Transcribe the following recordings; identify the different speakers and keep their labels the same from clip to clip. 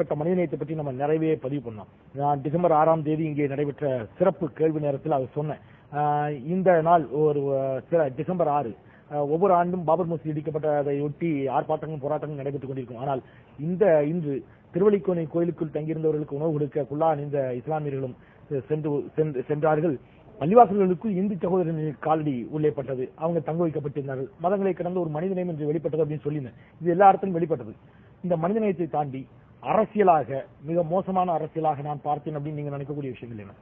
Speaker 1: இப்பட்ட மனிதநேயத்தை பற்றி நம்ம நிறையவே பதிவு பண்ணோம். நான் டிசம்பர் ஆறாம் தேதி இங்கே நடைபெற்ற சிறப்பு கேள்வி நேரத்தில் அதை சொன்னேன். இந்த நாள் ஒரு சில டிசம்பர் ஆறு ஒவ்வொரு ஆண்டும் பாபர் மசூதி இடிக்கப்பட்டதை ஒட்டி ஆர்ப்பாட்டங்களும் போராட்டங்களும் நடைபெற்றுக் கொண்டிருக்கும். ஆனால் இந்த இன்று திருவள்ளிக்கோணை கோயிலுக்குள் தங்கியிருந்தவர்களுக்கு உணவு கொடுக்க குல்லா அணிந்த இஸ்லாமியர்களும் சென்று சென்று- சென்றார்கள். பள்ளிவாசல்களுக்குள் இந்து சகோதரர்களின் காலடி உள்ளேப்பட்டது அவங்க தங்க வைக்கப்பட்டிருந்தார்கள். மதங்களை கடந்த ஒரு மனிதநேயம் என்று வெளிப்பட்டது அப்படின்னு சொல்லியிருந்தேன். இது எல்லா இடத்திலும் வெளிப்பட்டது. இந்த மனிதநேயத்தை தாண்டி அரசியலாக மிக மோசமான அரசியலாக நான் பார்த்தேன் அப்படின்னு நீங்க நினைக்கக்கூடிய விஷயங்கள் என்ன?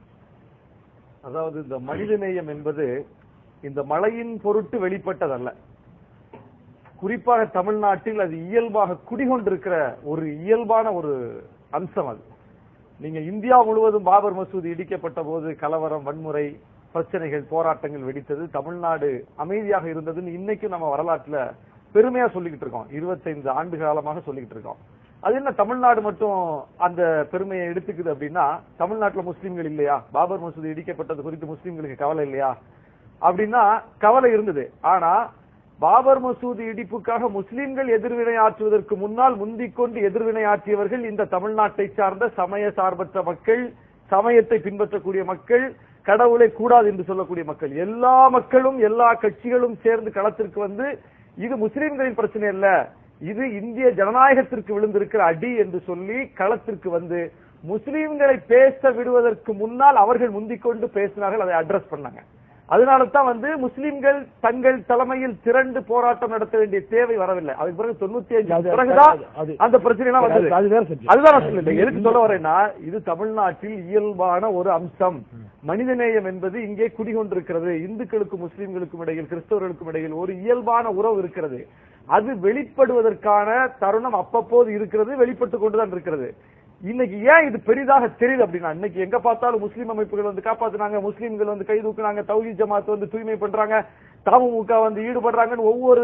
Speaker 2: அதாவது இந்த மனிதநேயம் என்பது இந்த மழையின் பொருட்டு வெளிப்பட்டதல்ல. குறிப்பாக தமிழ்நாட்டில் அது இயல்பாக குடிகொண்டிருக்கிற ஒரு இயல்பான ஒரு அம்சம் அது. நீங்க இந்தியா முழுவதும் பாபர் மசூதி இடிக்கப்பட்ட போது கலவரம் வன்முறை பிரச்சனைகள் போராட்டங்கள் வெடித்தது தமிழ்நாடு அமைதியாக இருந்ததுன்னு இன்னைக்கும் நம்ம வரலாற்றுல பெருமையா சொல்லிக்கிட்டு இருக்கோம். 25 ஆண்டு காலமாக சொல்லிக்கிட்டு இருக்கோம். அது என்ன தமிழ்நாடு மட்டும் அந்த பெருமையை எடுத்துக்குது அப்படின்னா தமிழ்நாட்டுல முஸ்லீம்கள் இல்லையா? பாபர் மசூதி இடிக்கப்பட்டது குறித்து முஸ்லீம்களுக்கு கவலை இல்லையா? அப்படின்னா கவலை இருந்தது. ஆனா பாபர் மசூதி இடிப்புக்காக முஸ்லிம்கள் எதிர்வினை ஆற்றுவதற்கு முன்னால் முந்திக் கொண்டு எதிர்வினை ஆற்றியவர்கள் இந்த தமிழ்நாட்டை சார்ந்த சமய சார்பற்ற மக்கள் சமயத்தை பின்பற்றக்கூடிய மக்கள் கடவுளை கூடாது என்று சொல்லக்கூடிய மக்கள். எல்லா மக்களும் எல்லா கட்சிகளும் சேர்ந்து களத்திற்கு வந்து இது முஸ்லிம்களின் பிரச்சனை இல்லை இது இந்திய ஜனநாயகத்திற்கு விழுந்திருக்கிற அடி என்று சொல்லி களத்திற்கு வந்து முஸ்லிம்களை பேச விடுவதற்கு முன்னால் அவர்கள் முந்திக் கொண்டு பேசினார்கள் அதை அட்ரஸ் பண்ணாங்க. அதனால தான் வந்து முஸ்லிம்கள் தங்கள் தலைமையில் திரண்டு போராட்டம் நடத்த வேண்டிய தேவை வரவில்லை. அதுக்கு பிறகு தொண்ணூத்தி அஞ்சு பிறகுதான் அந்த பிரச்சனை எல்லாம் வந்தது. அதுதான் சொல்லுங்க எதுக்கு சொல்ல வரேன்னா இது தமிழ்நாட்டில் இயல்பான ஒரு அம்சம். மனிதநேயம் என்பது இங்கே குடிகொண்டிருக்கிறது. இந்துக்களுக்கும் முஸ்லிம்களுக்கும் இடையில் கிறிஸ்தவர்களுக்கும் இடையில் ஒரு இயல்பான உறவு இருக்கிறது. அது வெளிப்படுவதற்கான தருணம் அப்பப்போது இருக்கிறது வெளிப்பட்டு கொண்டுதான் இருக்கிறது. இன்னைக்கு ஏன் இது பெரிதாக தெரியுது அப்படின்னா இன்னைக்கு எங்க பார்த்தாலும் முஸ்லீம் அமைப்புகள் வந்து காப்பாத்துனாங்க முஸ்லீம்கள் வந்து கை தூக்குனாங்க தௌஹி ஜமாத் வந்து தூய்மை பண்றாங்க தமுக வந்து ஈடுபடுறாங்கன்னு ஒவ்வொரு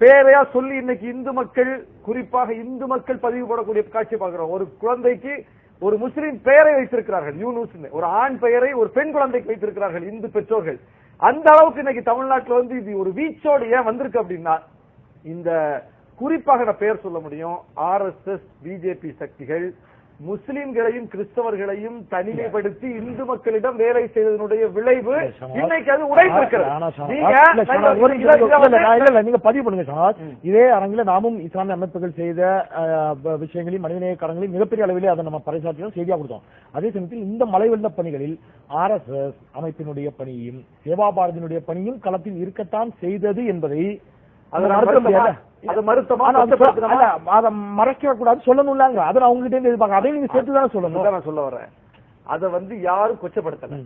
Speaker 2: பேரையா சொல்லி இன்னைக்கு இந்து மக்கள் குறிப்பாக இந்து மக்கள் பதிவு போடக்கூடிய காட்சி பாக்குறோம் ஒரு குழந்தைக்கு ஒரு முஸ்லீம் பெயரை வைத்திருக்கிறார்கள் யூனூஸ் ஒரு ஆண் பெயரை ஒரு பெண் குழந்தைக்கு வைத்திருக்கிறார்கள் இந்து பெற்றோர்கள். அந்த அளவுக்கு இன்னைக்கு தமிழ்நாட்டுல வந்து இது ஒரு வீச்சோடு ஏன் வந்திருக்கு அப்படின்னா இந்த குறிப்பாக நான் பெயர் சொல்ல முடியும் ஆர்எஸ்எஸ் பிஜேபி சக்திகள் முஸ்லிம்களையும் கிறிஸ்தவர்களையும் தனிமைப்படுத்தி இந்து மக்களிடம் வேலை செய்ததனுடைய விளைவு இன்னைக்கு அது
Speaker 1: ஷானா-
Speaker 2: நீங்க
Speaker 1: பதிவு பண்ணுங்க ஷானா. இதே அரங்கில நாமும் இஸ்லாமிய அமைப்புகள் செய்த விஷயங்களையும் மனிதநேய கடங்களையும் மிகப்பெரிய அளவிலே அதை நம்ம பறைசாற்றியும் செய்தியா கொடுத்தோம். அதே சமயத்தில் இந்த மழை வெள்ள பணிகளில் ஆர்எஸ்எஸ் அமைப்பினுடைய பணியும் சேவா பாரதியினுடைய பணியும் களத்தில் இருக்கத்தான் செய்தது என்பதை
Speaker 2: அதை
Speaker 1: அதை மறுக்க கூடாது நான் உங்ககிட்ட எதிர்பார்க்க அதையும் நீங்க சேர்த்து தானே சொல்லணும்.
Speaker 2: நான் சொல்ல அத வந்து யாரும் கொச்சப்படுத்தல.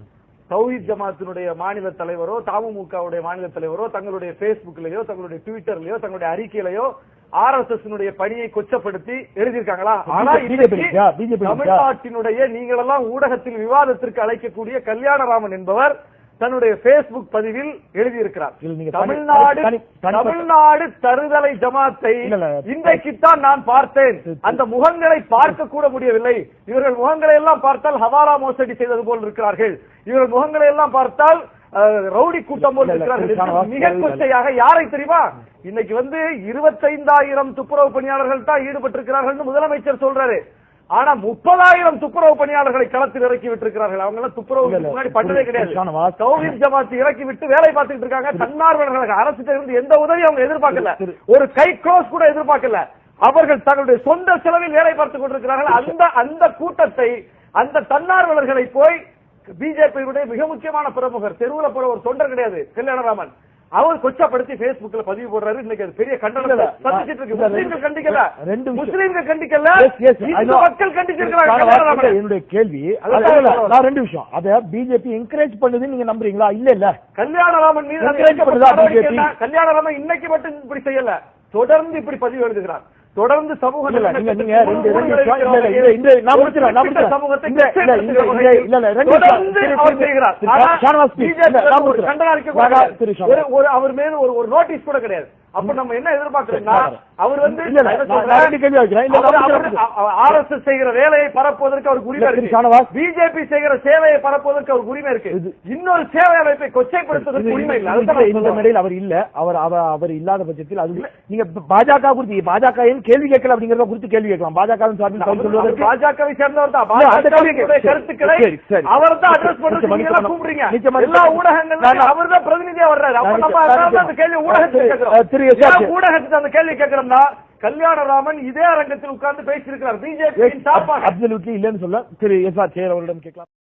Speaker 2: தௌஹீத் ஜமாத்தினுடைய மாநில தலைவரோ தமுமுகவுடைய மாநில தலைவரோ தங்களுடைய பேஸ்புக்லயோ தங்களுடைய ட்விட்டர்லயோ தங்களுடைய அறிக்கையிலயோ ஆர்எஸ்எஸ் பணியை கொச்சப்படுத்தி எழுதியிருக்காங்களா? ஆனா? தமிழ்நாட்டினுடைய நீங்களெல்லாம் ஊடகத்தில் விவாதத்திற்கு அழைக்கக்கூடிய கல்யாணராமன் என்பவர் தன்னுடைய பேஸ்புக் பதிவில் எழுதியிருக்கிறார். தமிழ்நாடு தமிழ்நாடு தருதலை ஜமாத்தை. இன்றைக்குத்தான் நான் பார்த்தேன். அந்த முகங்களை பார்க்க கூட முடியவில்லை. இவர்கள் முகங்களை எல்லாம் பார்த்தால் ஹவாலா மோசடி செய்தது போல் இருக்கிறார்கள். இவர்கள் முகங்களை எல்லாம் பார்த்தால் ரவுடி கூட்டம் போல் இருக்கிறார்கள். மிக. கொச்சையாக யாரை தெரியுமா? இன்னைக்கு வந்து இருபத்தைந்தாயிரம் துப்புரவு பணியாளர்கள் தான் ஈடுபட்டிருக்கிறார்கள் முதலமைச்சர் சொல்றாரு. ஆனா முப்பதாயிரம் துப்புரவு பணியாளர்களை களத்தில் இறக்கி விட்டிருக்கிறார்கள். அவங்க எல்லாம் துப்புரவு. முன்னாடி பட்டதே கிடையாது. தௌஹீத் ஜமாத் இறக்கி விட்டு வேலை பார்த்துட்டு இருக்காங்க. தன்னார்வலர்கள் அரசு இருந்து எந்த உதவியும் அவங்க எதிர்பார்க்கல.
Speaker 1: திரு-
Speaker 2: ஒரு கை க்ளோஸ் கூட எதிர்பார்க்கல. அவர்கள் தங்களுடைய சொந்த செலவில் வேலை பார்த்துக் கொண்டிருக்கிறார்கள். அந்த அந்த கூட்டத்தை அந்த தன்னார்வலர்களை போய் பிஜேபியுடைய மிக முக்கியமான பிரமுகர் தெருவுல போற ஒரு தொண்டர் கிடையாது கல்யாணராமன். அவர் கொச்சப்படுத்தி Facebookல பதிவு போடுறாரு. இன்னைக்கு அது பெரிய கண்டனத்தை சந்திச்சிட்டு இருக்கு. முஸ்லீம்கள் கண்டிக்கல.
Speaker 1: ரெண்டு.
Speaker 2: முஸ்லீம்கள் கண்டிக்கல. இந்து. மக்கள் கண்டிச்சிருக்கிறாங்க.
Speaker 1: என்னுடைய கேள்வி. நான் ரெண்டு விஷயம். அத பிஜேபி என்கரேஜ் பண்ணுதுன்னு நீங்க நம்புறீங்களா? இல்ல இல்ல.
Speaker 2: கல்யாணராமன் மீது? கல்யாணராமன் இன்னைக்கு மட்டும் இப்படி செய்யல. தொடர்ந்து இப்படி பதிவு எழுதுகிறார். தொடர்ந்து சமூக
Speaker 1: இல்ல, நீங்க ரெண்டு ரெண்டு இந்த இந்த நான்
Speaker 2: ஒரு
Speaker 1: முடிச்சிடறேன் நான்
Speaker 2: குறிப்பிட்ட
Speaker 1: முடிச்சிடறேன்
Speaker 2: சமூகத்தை
Speaker 1: இல்ல ரெண்டு
Speaker 2: தொடர்ந்து
Speaker 1: விஷயம்.
Speaker 2: அவர் செய்கிறார்.
Speaker 1: திரு
Speaker 2: ஆனா
Speaker 1: ஷானவாஸ் please.
Speaker 2: BJP
Speaker 1: இல்ல, நான்
Speaker 2: ஒரு ஒரு அவர் மேல ஒரு ஒரு நோட்டீஸ் கூட கிடையாது அப்ப நம்ம என்ன எதிர்பார்க்கிறோம்னா
Speaker 1: சரி,
Speaker 2: அவர் வந்து செய்கிற வேலையை பரப்புவதற்கு அவருக்கு உரிமை இருக்கு. பிஜேபி செய்கிற சேவையை பரப்புவதற்கு அவருக்கு உரிமை இருக்கு. இன்னொரு சேவை அமைப்பை கொச்சைப்படுத்துவதற்கு உரிமை இல்லை.
Speaker 1: இந்த. மேடையில் அவர் இல்ல. அவர் அவர் இல்லாத பட்சத்தில் அது நீங்க பாஜக குறித்து பாஜக கேள்வி கேட்கல அப்படிங்கறத குறித்து கேள்வி கேட்கலாம். பாஜக சார்பில்
Speaker 2: பாஜகவை சேர்ந்தவர் தான். கருத்துக்களை. அவர் தான் அட்ரஸ்
Speaker 1: நிச்சயமா.
Speaker 2: கூப்பிடுறீங்க. எல்லா
Speaker 1: நான்
Speaker 2: அவர் தான் பிரதிநிதியா வர்றாரு. அப்ப நம்ம கேள்வி
Speaker 1: திரு- ஆர்.
Speaker 2: ஊடகத்துக்கு அந்த கேள்வி கேட்கிறோம்னா கல்யாணராமன் இதே அரங்கத்தில் உட்கார்ந்து பேசியிருக்கிறார். பிஜேபி
Speaker 1: அப்சல்யூட்லி இல்லன்னு சொல்ல. திரு எஸ் ஆர் சேர் அவரிடம் கேட்கலாம்.